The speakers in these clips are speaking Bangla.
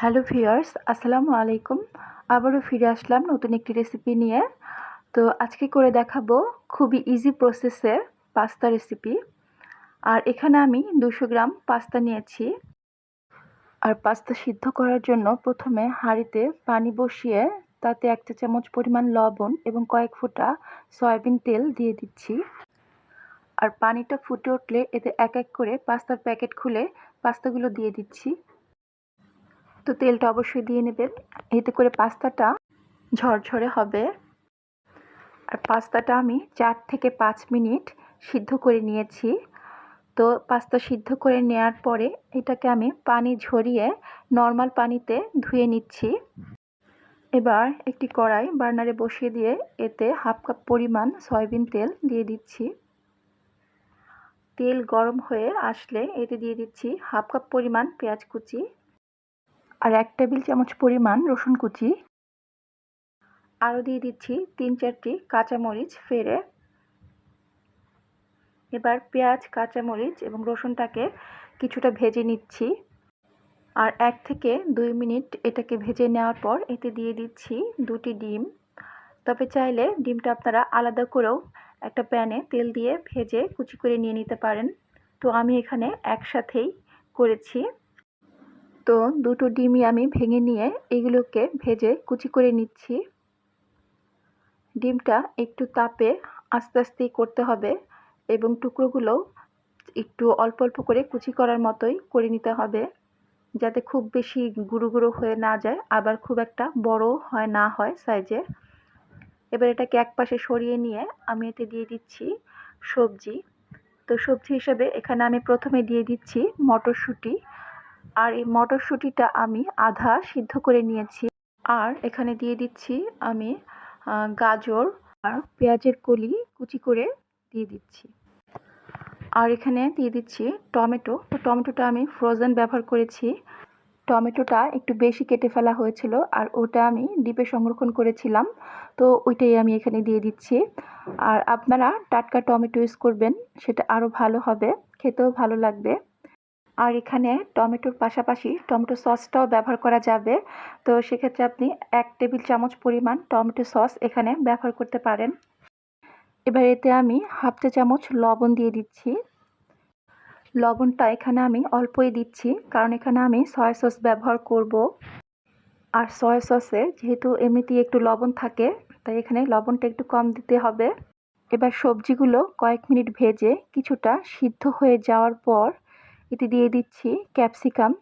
হ্যালো ভিউয়ার্স আসসালামু আলাইকুম আবারও ফিরে আসলাম নতুন একটি রেসিপি নিয়ে। তো আজকে করে দেখাবো খুবই ইজি প্রসেসে পাস্তা রেসিপি আর এখানে আমি দুশো গ্রাম পাস্তা নিয়েছি। আর পাস্তা সিদ্ধ করার জন্য প্রথমে হাঁড়িতে পানি বসিয়ে তাতে এক চা চামচ পরিমাণ লবণ এবং কয়েক ফোঁটা সয়াবিন তেল দিয়ে দিচ্ছি। আর পানিটা ফুটে উঠলে এতে এক এক করে পাস্তার প্যাকেট খুলে পাস্তাগুলো দিয়ে দিচ্ছি। তো তেলটা অবশ্যই দিয়ে নেবেন। এতে করে পাস্তাটা ঝরঝরে হবে। আর পাস্তাটা আমি চার থেকে পাঁচ মিনিট সিদ্ধ করে নিয়েছি। তো পাস্তা সিদ্ধ করে নেওয়ার পরে এটাকে আমি পানি ঝরিয়ে নর্মাল পানিতে ধুয়ে নিচ্ছি। এবার একটি কড়াই বার্নারে বসিয়ে দিয়ে এতে হাফ কাপ পরিমাণ সয়াবিন তেল দিয়ে দিচ্ছি। তেল গরম হয়ে আসলে এতে দিয়ে দিচ্ছি হাফ কাপ পরিমাণ পেঁয়াজ কুচি। আর এক টেবিল চামচ পরিমাণ রসুন কুচি। আরও দিয়ে দিচ্ছি তিন চারটি কাঁচামরিচ ফেরে। এবার পেঁয়াজ, কাঁচামরিচ এবং রসুনটাকে কিছুটা ভেজে নিচ্ছি। আর এক থেকে দুই মিনিট এটাকে ভেজে নেওয়ার পর এতে দিয়ে দিচ্ছি দুটি ডিম। তবে চাইলে ডিমটা আপনারা আলাদা করেও একটা প্যানে তেল দিয়ে ভেজে কুচি করে নিয়ে নিতে পারেন। তো আমি এখানে একসাথেই করেছি। তো দুটো ডিমই আমি ভেঙে নিয়ে এগুলোকে ভেজে কুচি করে নিচ্ছি। ডিমটা একটু তাপে আস্তে আস্তেই করতে হবে এবং টুকরোগুলো একটু অল্প অল্প করে কুচি করার মতোই করে নিতে হবে যাতে খুব বেশি গুঁড়ো গুঁড়ো হয়ে না যায়, আবার খুব একটা বড় হয় না হয় সাইজে এবার এটাকে এক পাশে সরিয়ে নিয়ে আমি এতে দিয়ে দিচ্ছি সবজি। তো সবজি হিসেবে এখানে আমি প্রথমে দিয়ে দিচ্ছি মটরশুঁটি। আর এই মটরশুঁটিটা আমি আধা সিদ্ধ করে নিয়েছি। আর এখানে দিয়ে দিচ্ছি আমি গাজর আর পেঁয়াজের কলি কুচি করে দিয়ে দিচ্ছি। আর এখানে দিয়ে দিচ্ছি টমেটো। তো টমেটোটা আমি ফ্রোজেন ব্যবহার করেছি। টমেটোটা একটু বেশি কেটে ফেলা হয়েছিল আর ওটা আমি ডিপে সংরক্ষণ করেছিলাম। তো ওইটাই আমি এখানে দিয়ে দিচ্ছি। আর আপনারা টাটকা টমেটো ইউজ করবেন, সেটা আরও ভালো হবে। খেতেও ভালো লাগবে। আর এখানে টমেটোর পাশাপাশি টমেটো সসটাও ব্যবহার করা যাবে। তো সেক্ষেত্রে আপনি এক টেবিল চামচ পরিমাণ টমেটো সস এখানে ব্যবহার করতে পারেন। এবার এতে আমি হাফ চা চামচ লবণ দিয়ে দিচ্ছি। লবণটা এখানে আমি অল্পই দিচ্ছি, কারণ এখানে আমি সয়া সস ব্যবহার করব। আর সয়া সসে যেহেতু এমনিতেই একটু লবণ থাকে, তাই এখানে লবণটা একটু কম দিতে হবে। এবার সবজিগুলো কয়েক মিনিট ভেজে কিছুটা সিদ্ধ হয়ে যাওয়ার পর এতে দিয়ে দিচ্ছি ক্যাপসিকাম।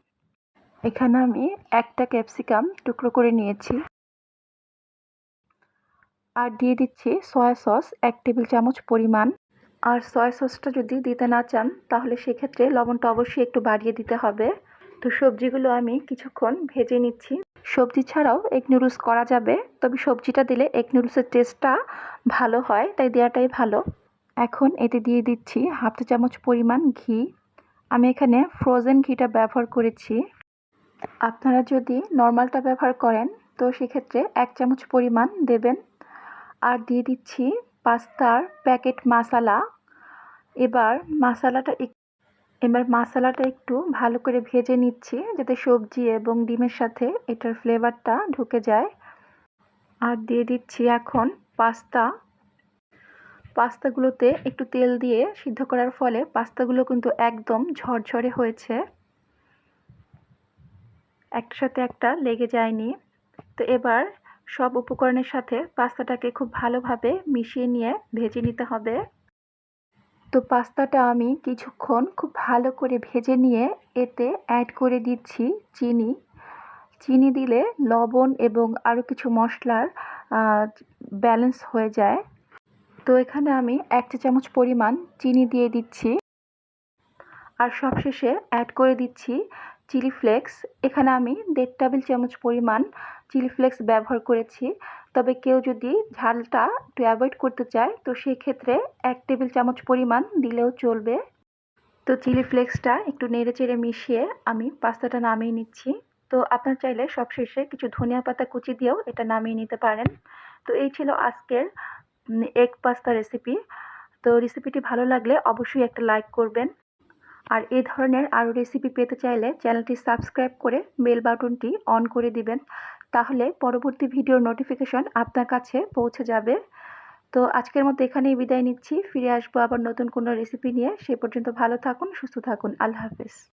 এখানে আমি একটা ক্যাপসিকাম টুকরো করে নিয়েছি। আর দিয়ে দিচ্ছি সয়া সস এক টেবিল চামচ পরিমাণ। আর সয়া সসটা যদি দিতে না চান, তাহলে সেক্ষেত্রে লবণটা অবশ্যই একটু বাড়িয়ে দিতে হবে। তো সবজিগুলো আমি কিছুক্ষণ ভেজে নিচ্ছি। সবজি ছাড়াও এগ নুডলস করা যাবে। তবে সবজিটা দিলে এগ নুডলসের টেস্টটা ভালো হয়, তাই দেওয়াটাই ভালো। এখন এতে দিয়ে দিচ্ছি হাফ চামচ পরিমাণ ঘি। আমি এখানে ফ্রোজেন ঘিটা ব্যবহার করেছি। আপনারা যদি নর্মালটা ব্যবহার করেন, তো সেক্ষেত্রে এক চামচ পরিমাণ দেবেন। আর দিয়ে দিচ্ছি পাস্তার প্যাকেট মশালা এবার মশালাটা এবার মশালাটা একটু ভালো করে ভেজে নিচ্ছি, যাতে সবজি এবং ডিমের সাথে এটার ফ্লেভারটা ঢুকে যায়। আর দিয়ে দিচ্ছি এখন পাস্তা। পাস্তাগুলোতে একটু তেল দিয়ে সিদ্ধ করার ফলে পাস্তাগুলো কিন্তু একদম ঝরঝরে হয়েছে। একটার সাথে একটা লেগে যায়নি। তো এবার সব উপকরণের সাথে পাস্তাটাকে খুব ভালোভাবে মিশিয়ে নিয়ে ভেজে নিতে হবে। তো পাস্তাটা আমি কিছুক্ষণ খুব ভালো করে ভেজে নিয়ে এতে অ্যাড করে দিচ্ছি চিনি। চিনি দিলে লবণ এবং আরও কিছু মশলার ব্যালেন্স হয়ে যায়। তো এখানে আমি এক চা চামচ পরিমাণ চিনি দিয়ে দিচ্ছি। আর সবশেষে অ্যাড করে দিচ্ছি চিলি ফ্লেক্স এখানে আমি দেড় টেবিল চামচ পরিমাণ চিলি ফ্লেক্স ব্যবহার করেছি। তবে কেউ যদি ঝালটা একটু অ্যাভয়েড করতে চায়, তো সেক্ষেত্রে এক টেবিল চামচ পরিমাণ দিলেও চলবে। তো চিলি ফ্লেক্সটা একটু নেড়ে চেড়ে মিশিয়ে আমি পাস্তাটা নামিয়ে নিচ্ছি। তো আপনার চাইলে সবশেষে কিছু ধনিয়া পাতা কুচি দিয়েও এটা নামিয়ে নিতে পারেন। তো এই ছিল আজকের এগ পাস্তা রেসিপি তো রেসিপিটি ভালো লাগলে অবশ্যই একটা লাইক করবেন। আর এই ধরনের আরও রেসিপি পেতে চাইলে চ্যানেলটি সাবস্ক্রাইব করে বেল বাটনটি অন করে দিবেন। তাহলে পরবর্তী ভিডিওর নোটিফিকেশন আপনার কাছে পৌঁছে যাবে। তো আজকের মতো এখানেই বিদায় নিচ্ছি। ফিরে আসব আবার নতুন কোনো রেসিপি নিয়ে। সে পর্যন্ত ভালো থাকুন, সুস্থ থাকুন। আল্লাহ হাফেজ।